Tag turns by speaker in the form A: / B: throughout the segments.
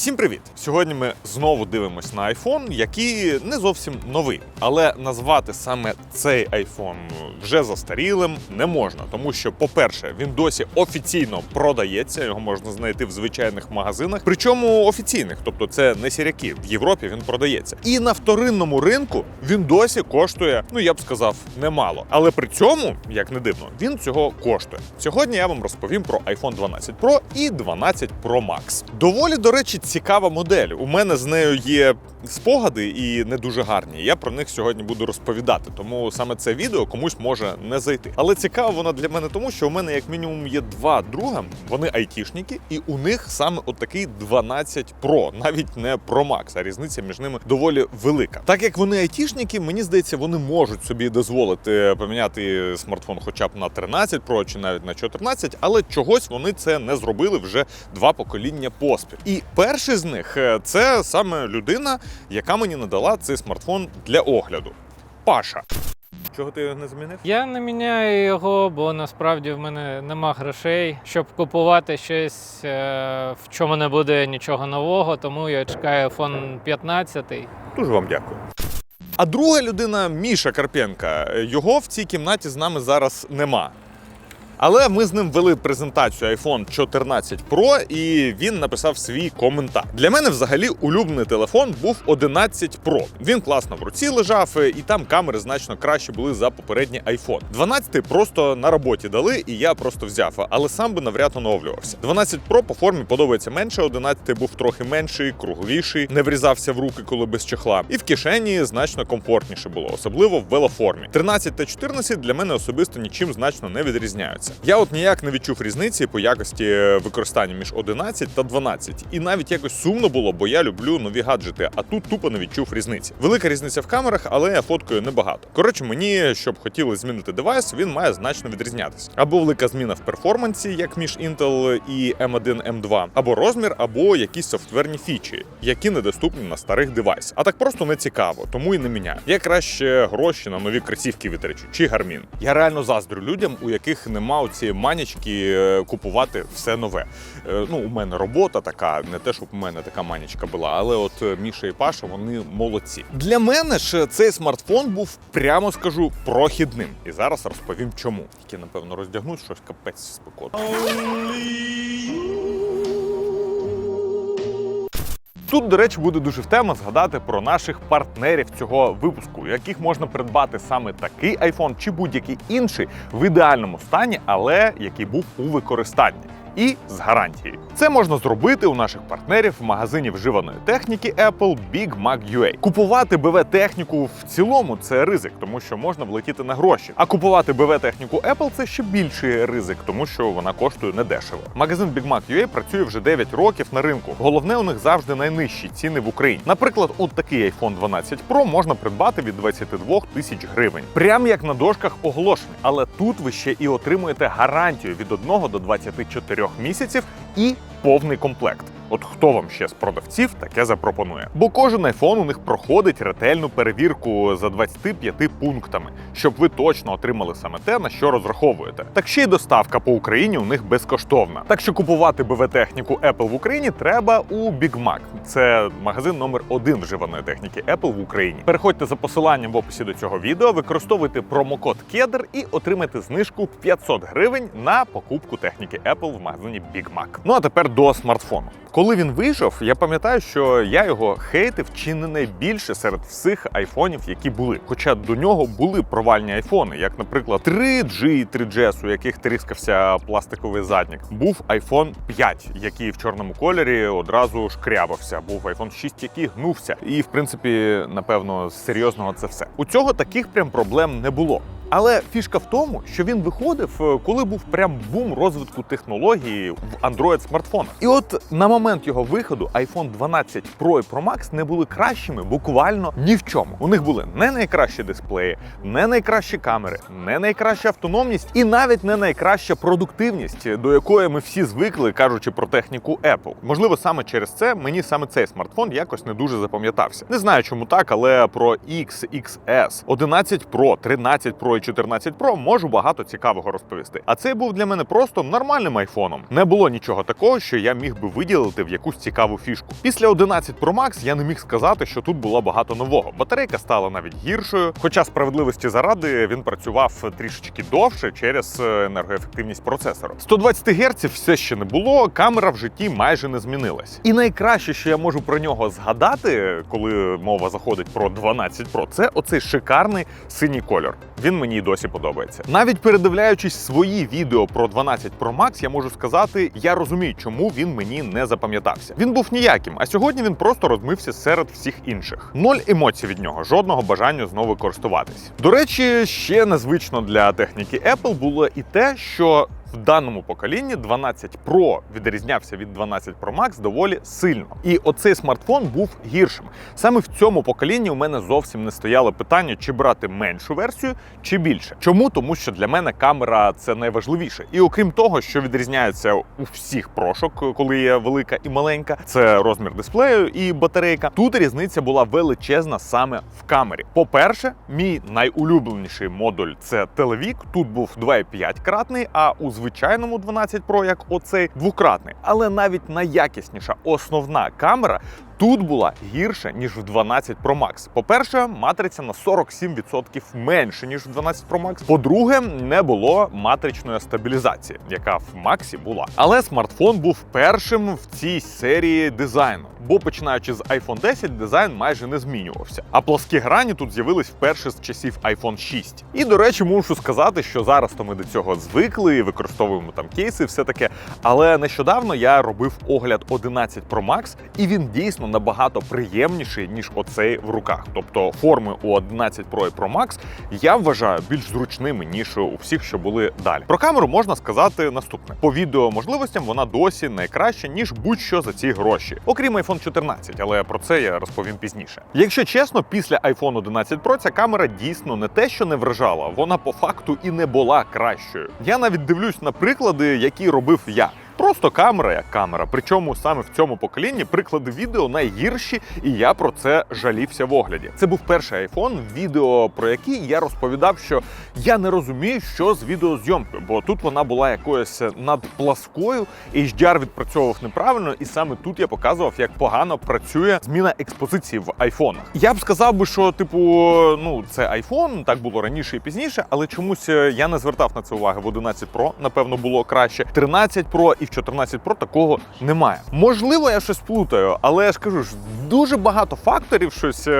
A: Всім привіт! Сьогодні ми знову дивимось на iPhone, який не зовсім новий, але назвати саме цей iPhone вже застарілим не можна, тому що, по-перше, він досі офіційно продається, його можна знайти в звичайних магазинах, причому офіційних, тобто це не сіряки. В Європі він продається. І на вторинному ринку він досі коштує, ну я б сказав, немало. Але при цьому, як не дивно, він цього коштує. Сьогодні я вам розповім про iPhone 12 Pro і 12 Pro Max. Доволі, до речі, цікава модель. У мене з нею є спогади і не дуже гарні. Я про них сьогодні буду розповідати, тому саме це відео комусь може не зайти. Але цікава вона для мене, тому що у мене як мінімум є два друга. Вони айтішники, і у них саме отакий 12 Pro, навіть не Pro Max, а різниця між ними доволі велика. Так як вони айтішники, мені здається, вони можуть собі дозволити поміняти смартфон, хоча б на 13 Pro чи навіть на 14, але чогось вони це не зробили вже два покоління поспіль. І перший з них е, це саме людина, яка мені надала цей смартфон для огляду. Паша. Чого ти його не змінив?
B: Я не міняю його, бо насправді в мене нема грошей, щоб купувати щось, е, в чому не буде нічого нового, тому я чекаю iPhone 15.
A: Дуже вам дякую. А друга людина Міша Карпенка. Його в цій кімнаті з нами зараз нема. Але ми з ним вели презентацію iPhone 14 Pro, і він написав свій коментар. Для мене взагалі улюблений телефон був 11 Pro. Він класно в руці лежав, і там камери значно краще були за попередній iPhone. 12 просто на роботі дали, і я просто взяв, але сам би навряд оновлювався. 12 Pro по формі подобається менше. 11 був трохи менший, кругліший, не врізався в руки, коли без чехла. І в кишені значно комфортніше було, особливо в велоформі. 13 та 14 для мене особисто нічим значно не відрізняються. Я от ніяк не відчув різниці по якості використання між 11 та 12. І навіть якось сумно було, бо я люблю нові гаджети, а тут тупо не відчув різниці. Велика різниця в камерах, але я фоткаю небагато. Коротше, мені, щоб хотіли змінити девайс, він має значно відрізнятися. Або велика зміна в перформансі, як між Intel і M1 M2, або розмір, або якісь софтверні фічі, які недоступні на старих девайсах. А так просто не цікаво, тому і не міняю. Я краще гроші на нові кросівки витрачу чи гармін. Я реально заздрю людям, у яких нема цієї манічки е, купувати все нове. Е, Ну, у мене робота така, не те, щоб у мене така манічка була, але от е, Міша і Паша вони молодці. Для мене ж цей смартфон був, прямо скажу, прохідним. І зараз розповім чому. Тільки, напевно, роздягнуть щось капець спекотно. Тут, до речі, буде дуже в тема згадати про наших партнерів цього випуску, яких можна придбати саме такий iPhone чи будь-який інший в ідеальному стані, але який був у використанні. І з гарантією. Це можна зробити у наших партнерів в магазині вживаної техніки Apple Big Mac UA. Купувати БВ техніку в цілому це ризик, тому що можна влетіти на гроші. А купувати БВ техніку Apple це ще більший ризик, тому що вона коштує недешево. Магазин Big Mac UA працює вже 9 років на ринку. Головне, у них завжди найнижчі ціни в Україні. Наприклад, от такий iPhone 12 Pro можна придбати від 22 тисяч гривень, прямо як на дошках оголошень. Але тут ви ще і отримуєте гарантію від 1 до 24 місяців і повний комплект. От хто вам ще з продавців таке запропонує? Бо кожен iPhone у них проходить ретельну перевірку за 25 пунктами, щоб ви точно отримали саме те, на що розраховуєте. Так ще й доставка по Україні у них безкоштовна. Так що купувати БВ техніку Apple в Україні треба у Big Mac. Це магазин номер один вживаної техніки Apple в Україні. Переходьте за посиланням в описі до цього відео, використовуйте промокод KEDR і отримайте знижку 500 гривень на покупку техніки Apple в магазині Big Mac. Ну а тепер до смартфону. Коли він вийшов, я пам'ятаю, що я його хейтив чи не найбільше серед всіх айфонів, які були. Хоча до нього були провальні айфони, як, наприклад, 3G, 3GS, у яких тріскався пластиковий заднік. Був iPhone 5, який в чорному кольорі одразу шкрябався. Був iPhone 6, який гнувся. І, в принципі, напевно, серйозного це все. У цього таких прям проблем не було. Але фішка в тому, що він виходив, е, коли був прям бум розвитку технології в Android смартфонах. І от на момент його виходу iPhone 12 Pro і Pro Max не були кращими буквально ні в чому. У них були не найкращі дисплеї, не найкращі камери, не найкраща автономність і навіть не найкраща продуктивність, до якої ми всі звикли, кажучи про техніку Apple. Можливо, саме через це мені саме цей смартфон якось не дуже запам'ятався. Не знаю, чому так, але про X, XS, 11 Pro, 13 Pro 14 Pro можу багато цікавого розповісти. А цей був для мене просто нормальним айфоном. Не було нічого такого, що я міг би виділити в якусь цікаву фішку. Після 11 Pro Max я не міг сказати, що тут було багато нового. Батарейка стала навіть гіршою, хоча справедливості заради він працював трішечки довше через е, енергоефективність процесору. 120 Гц все ще не було, камера в житті майже не змінилась. І найкраще, що я можу про нього згадати, коли мова заходить про 12 Pro, це оцей шикарний синій кольор. Він мені й досі подобається. Навіть передивляючись свої відео про 12 Pro Max, я можу сказати, я розумію, чому він мені не запам'ятався. Він був ніяким, а сьогодні він просто розмився серед всіх інших. Ноль емоцій від нього, жодного бажання знову користуватись. До речі, ще незвично для техніки Apple було і те, що в даному поколінні 12 Pro відрізнявся від 12 Pro Max доволі сильно. І оцей смартфон був гіршим. Саме в цьому поколінні у мене зовсім не стояло питання, чи брати меншу версію, чи більше. Чому? Тому що для мене камера це найважливіше. І окрім того, що відрізняється у всіх прошок, коли є велика і маленька, це розмір дисплею і батарейка. Тут різниця була величезна саме в камері. По-перше, мій найулюбленіший модуль це телевік. Тут був 2,5 кратний, а у звичайному 12 Pro, як оцей двократний. Але навіть найякісніша основна камера тут була гірша, ніж в 12 Pro Max. По-перше, матриця на 47% менше, ніж в 12 Pro Max. По-друге, не було матричної стабілізації, яка в Максі була. Але смартфон був першим в цій серії дизайну. Бо починаючи з iPhone 10, дизайн майже не змінювався. А плоскі грані тут з'явились вперше з часів iPhone 6. І до речі, мушу сказати, що зараз то ми до цього звикли, і використовуємо там кейси, все таке. Але нещодавно я робив огляд 11 Pro Max, і він дійсно набагато приємніший, ніж оцей в руках. Тобто форми у 11 Pro і Pro Max я вважаю більш зручними, ніж у всіх, що були далі. Про камеру можна сказати наступне: по відео можливостям вона досі найкраща, ніж будь-що за ці гроші, окрім iPhone 14, але про це я розповім пізніше. Якщо чесно, після iPhone 11 Pro ця камера дійсно не те, що не вражала, вона по факту і не була кращою. Я навіть дивлюсь на приклади, які робив я. Просто камера як камера. Причому саме в цьому поколінні приклади відео найгірші, і я про це жалівся в огляді. Це був перший iPhone, відео про який я розповідав, що я не розумію, що з відеозйомкою, бо тут вона була якоюсь надпласкою, HDR відпрацьовував неправильно, і саме тут я показував, як погано працює зміна експозиції в айфонах. Я б сказав би, що типу, ну це iPhone, так було раніше і пізніше, але чомусь е, я не звертав на це уваги в 11 Pro, напевно, було краще. 13 Pro і в 14 Pro такого немає. Можливо, я щось плутаю, але я ж кажу ж, дуже багато факторів щось е,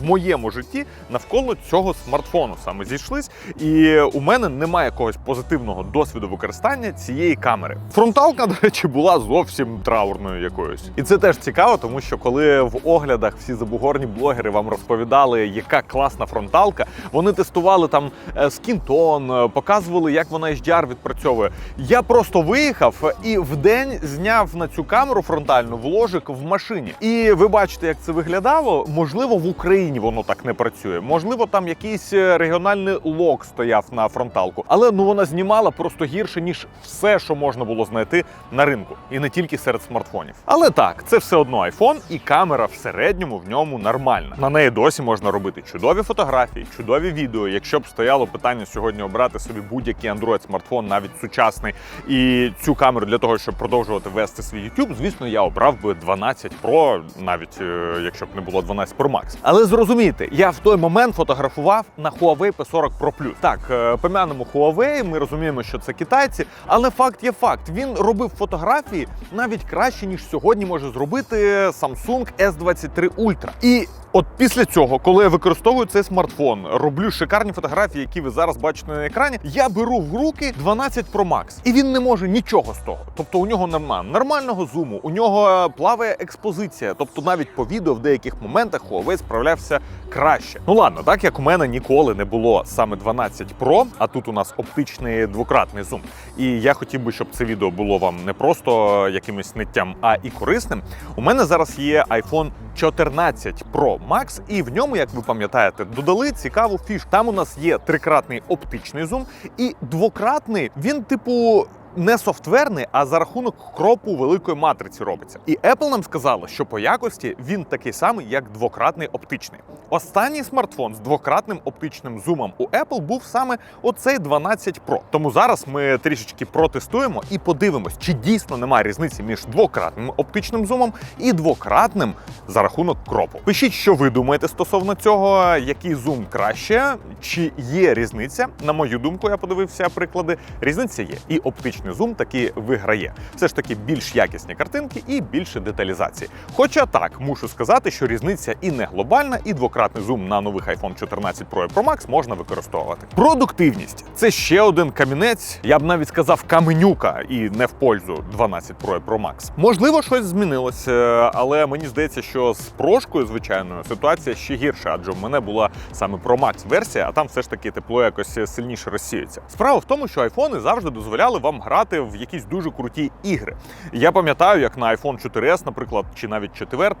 A: в моєму житті навколо цього смартфону саме зійшлись. І у мене немає якогось позитивного досвіду використання цієї камери. Фронталка, до речі, була зовсім траурною якоюсь. І це теж цікаво, тому що коли в оглядах всі забугорні блогери вам розповідали, яка класна фронталка, вони тестували там е, скінтон, е, показували, як вона HDR відпрацьовує. Я просто виїхав і вдень зняв на цю камеру фронтальну вложик в машині. І ви бачите, як це виглядало. Можливо, в Україні воно так не працює. Можливо, там якийсь е, регіональний лог стояв на фронталку, але ну вона знімала просто гірше ніж все, що можна було знайти на ринку, і не тільки серед смартфонів. Але так, це все одно iPhone, і камера в середньому в ньому нормальна. На неї досі можна робити чудові фотографії, чудові відео. Якщо б стояло питання сьогодні обрати собі будь-який Android смартфон, навіть сучасний, і цю камеру для того, щоб продовжувати вести свій YouTube, звісно, я обрав би 12 Pro, навіть е, якщо б не було 12 Pro Max. Але зрозумійте, я в той момент фотографував на Huawei P40 Pro Plus. Так, е, помянемо Huawei, ми розуміємо, що це китайці, але факт є факт. Він робив фотографії навіть краще, ніж сьогодні може зробити Samsung S23 Ultra. І От після цього, коли я використовую цей смартфон, роблю шикарні фотографії, які ви зараз бачите на екрані, я беру в руки 12 Pro Max. І він не може нічого з того. Тобто у нього немає нормального зуму, у нього плаває експозиція. Тобто навіть по відео в деяких моментах Huawei справлявся краще. Ну ладно, так як у мене ніколи не було саме 12 Pro, а тут у нас оптичний двократний зум. І я хотів би, щоб це відео було вам не просто якимось ниттям, а і корисним. У мене зараз є iPhone 14 Pro Max, і в ньому, як ви пам'ятаєте, додали цікаву фішку. Там у нас є трикратний оптичний зум і двократний. Він, типу. Не софтверний, а за рахунок кропу великої матриці робиться. І Apple нам сказала, що по якості він такий самий, як двократний оптичний. Останній смартфон з двократним оптичним зумом у Apple був саме оцей 12 Pro. Тому зараз ми трішечки протестуємо і подивимось, чи дійсно немає різниці між двократним оптичним зумом і двократним за рахунок кропу. Пишіть, що ви думаєте стосовно цього, який зум краще, чи є різниця. На мою думку, я подивився приклади. Різниця є, і оптичний зум таки виграє. Все ж таки більш якісні картинки і більше деталізації. Хоча так, мушу сказати, що різниця і не глобальна, і двократний зум на нових iPhone 14 Pro і Pro Max можна використовувати. Продуктивність це ще один камінець, я б навіть сказав каменюка, і не в пользу 12 Pro і Pro Max. Можливо, щось змінилось, е, але мені здається, що з прошкою, звичайною, ситуація ще гірша, адже в мене була саме Pro Max версія, а там все ж таки тепло якось сильніше розсіюється. Справа в тому, що айфони завжди дозволяли вам грати в якісь дуже круті ігри. Я пам'ятаю, як на iPhone 4S, наприклад, чи навіть 4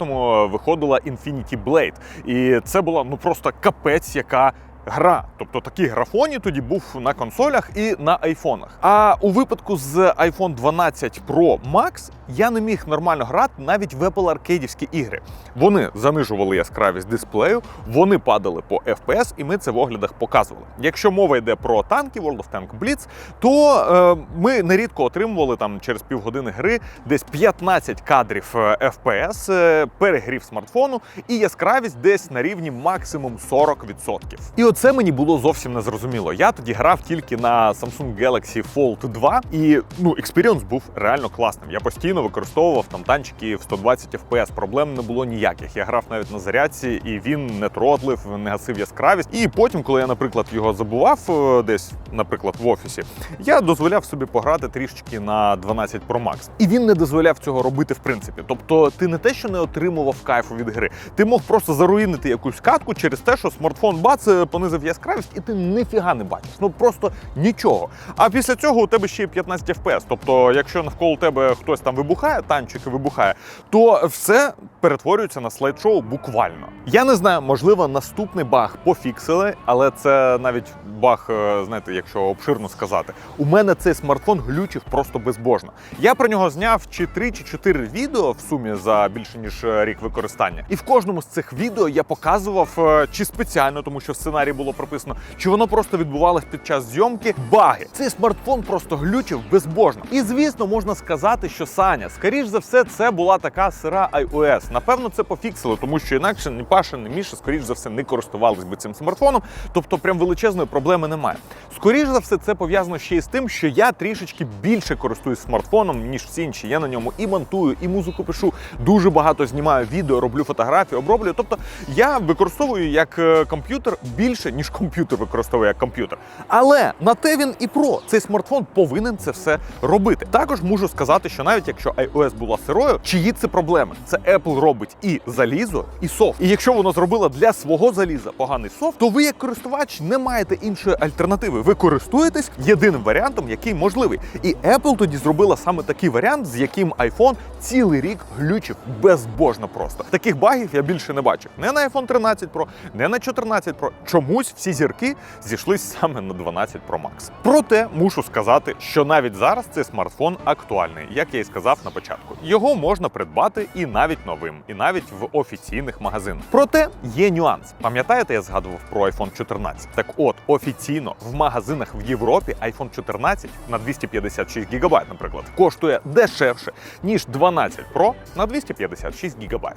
A: виходила Infinity Blade. І це була ну просто капець, яка. Гра, тобто такий графоні тоді був на консолях і на айфонах. А у випадку з iPhone 12 Pro Max я не міг нормально грати навіть в Apple аркейдівські ігри. Вони занижували яскравість дисплею, вони падали по FPS, і ми це в оглядах показували. Якщо мова йде про танки World of Tank Blitz, то е, ми нерідко отримували там через півгодини гри десь 15 кадрів е, FPS, е, перегрів смартфону і яскравість десь на рівні максимум 40%. І оце мені було зовсім незрозуміло. Я тоді грав тільки на Samsung Galaxy Fold 2, і ну експіріонс був реально класним. Я постійно використовував там танчики в 120 FPS. Проблем не було ніяких. Я грав навіть на зарядці, і він не тротлив, не гасив яскравість. І потім, коли я, наприклад, його забував е, десь, наприклад, в офісі, я дозволяв собі пограти трішечки на 12 Pro Max. І він не дозволяв цього робити в принципі. Тобто, ти не те, що не отримував кайфу від гри, ти мог просто заруїнити якусь катку через те, що смартфон бац е, понизив яскравість, і ти ніфіга не бачиш. Ну просто нічого. А після цього у тебе ще й 15 FPS. Тобто, якщо навколо тебе хтось там вибухає, танчик вибухає, то все перетворюється на слайд-шоу буквально. Я не знаю, можливо, наступний баг пофіксили, але це навіть баг, е, знаєте, якщо обширно сказати. У мене цей смартфон глючив просто безбожно. Я про нього зняв чи 3 чи 4 відео в сумі за більше ніж е, рік використання. І в кожному з цих відео я показував е, чи спеціально, тому що в сценарії було прописано, чи воно просто відбувалось під час зйомки. Баги. Цей смартфон просто глючив безбожно. І звісно, можна сказати, що Саня, скоріш за все, це була така сира iOS. Напевно, це пофіксили, тому що інакше ні Паша, ні Міша, скоріш за все, не користувались би цим смартфоном. Тобто, прям величезної проблеми немає. Скоріш за все, це пов'язано ще з тим, що я трішечки більше користуюсь смартфоном, ніж всі інші. Я на ньому і монтую, і музику пишу. Дуже багато знімаю відео, роблю фотографії, оброблюю. Тобто я використовую як е, комп'ютер більше, ніж комп'ютер використовує як комп'ютер. Але на те він і про цей смартфон повинен це все робити. Також можу сказати, що навіть якщо iOS була сирою, чиї це проблеми? Це Apple робить і залізо, і софт. І якщо воно зробило для свого заліза поганий софт, то ви як користувач не маєте іншої альтернативи. Ви користуєтесь єдиним варіантом, який можливий. І Apple тоді зробила саме такий варіант, з яким iPhone цілий рік глючив безбожно просто. Таких багів я більше не бачив. Не на iPhone 13 Pro, не на 14 Pro. Чомусь всі зірки зійшлись саме на 12 Pro Max. Проте мушу сказати, що навіть зараз цей смартфон актуальний, як я і сказав на початку. Його можна придбати і навіть новим, і навіть в офіційних магазинах. Проте є нюанс. Пам'ятаєте, я згадував про iPhone 14? Так от офіційно в магазинах в Європі iPhone 14 на 256 ГБ, наприклад, коштує дешевше ніж 12 Pro на 256 ГБ.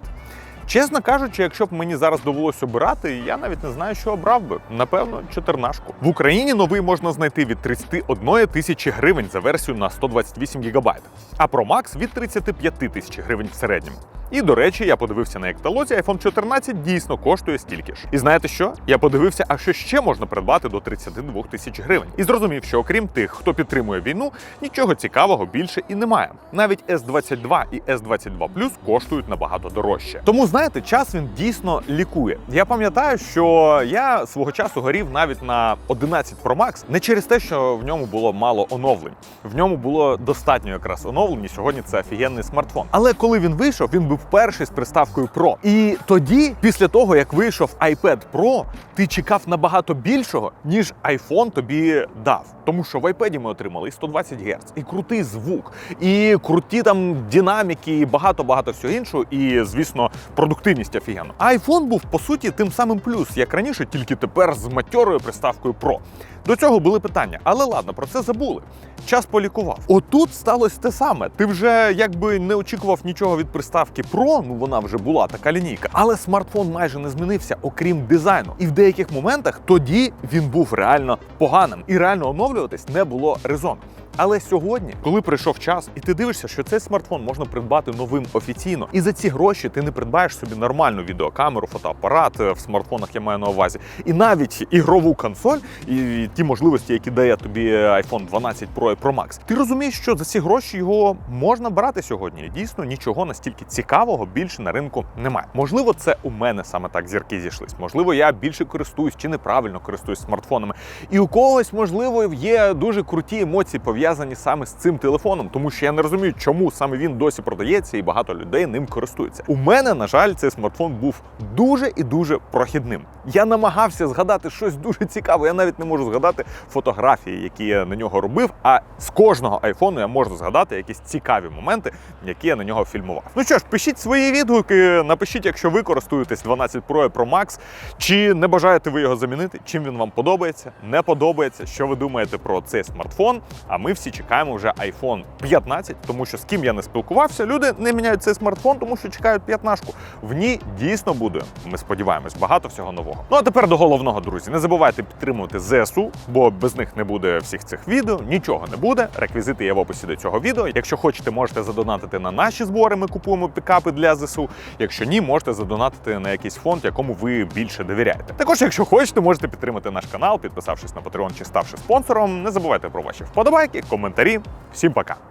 A: Чесно кажучи, якщо б мені зараз довелося обирати, я навіть не знаю, що обрав би. Напевно, чотирнашку. В Україні новий можна знайти від 31 тисячі гривень за версію на 128 ГБ, а Pro Max від 35 тисяч гривень в середньому. І до речі, я подивився на екталозі, iPhone 14 дійсно коштує стільки ж. І знаєте що? Я подивився, а що ще можна придбати до 32 тисяч гривень. І зрозумів, що окрім тих, хто підтримує війну, нічого цікавого більше і немає. Навіть S22 і S22 Plus коштують набагато дорожче. Тому знаєте, час він дійсно лікує. Я пам'ятаю, що я свого часу горів навіть на 11 Pro Max не через те, що в ньому було мало оновлень. В ньому було достатньо якраз оновлень. і Сьогодні це офігенний смартфон. Але коли він вийшов, він був випустили вперше з приставкою Pro. І тоді, після того як вийшов iPad Pro, ти чекав набагато більшого, ніж iPhone тобі дав. Тому що в iPad ми отримали і 120 Гц, і крутий звук, і круті там динаміки, і багато багато всього іншого. І звісно, продуктивність офігенна. А iPhone був по суті тим самим плюс, як раніше, тільки тепер з матьорою приставкою Pro. До цього були питання, але ладно, про це забули. Час полікував. Отут сталося те саме. Ти вже якби не очікував нічого від приставки Pro, ну вона вже була така лінійка, але смартфон майже не змінився, окрім дизайну. І в деяких моментах тоді він був реально поганим, і реально оновлюватись не було резону. Але сьогодні, коли прийшов час, і ти дивишся, що цей смартфон можна придбати новим офіційно, і за ці гроші ти не придбаєш собі нормальну відеокамеру, фотоапарат е, в смартфонах, я маю на увазі, і навіть ігрову консоль, і ті можливості, які дає тобі iPhone 12 Pro і Pro Max. Ти розумієш, що за ці гроші його можна брати сьогодні. Дійсно, нічого настільки цікавого більше на ринку немає. Можливо, це у мене саме так зірки зійшлись. Можливо, я більше користуюсь чи неправильно користуюсь смартфонами. І у когось, можливо, є дуже круті емоції пов'язані саме з цим телефоном, тому що я не розумію, чому саме він досі продається і багато людей ним користуються. У мене, на жаль, цей смартфон був дуже і дуже прохідним. Я намагався згадати щось дуже цікаве. Я навіть не можу згадати фотографії, які я на нього робив. А з кожного айфону я можу згадати якісь цікаві моменти, які я на нього фільмував. Ну що ж, пишіть свої відгуки, напишіть, якщо ви користуєтесь 12 Pro і Pro Max, чи не бажаєте ви його замінити, чим він вам подобається, не подобається, що ви думаєте про цей смартфон. А ми всі чекаємо вже iPhone 15, тому що з ким я не спілкувався, люди не міняють цей смартфон, тому що чекають 15-ку. В ній дійсно буде, ми сподіваємось, багато всього нового. Ну а тепер до головного, друзі. Не забувайте підтримувати ЗСУ, бо без них не буде всіх цих відео, нічого не буде. Реквізити є в описі до цього відео. Якщо хочете, можете задонатити на наші збори. Ми купуємо пікапи для ЗСУ. Якщо ні, можете задонатити на якийсь фонд, якому ви більше довіряєте. Також, якщо хочете, можете підтримати наш канал, підписавшись на Patreon чи ставши спонсором. Не забувайте про ваші вподобайки, коментарі. Всім пока!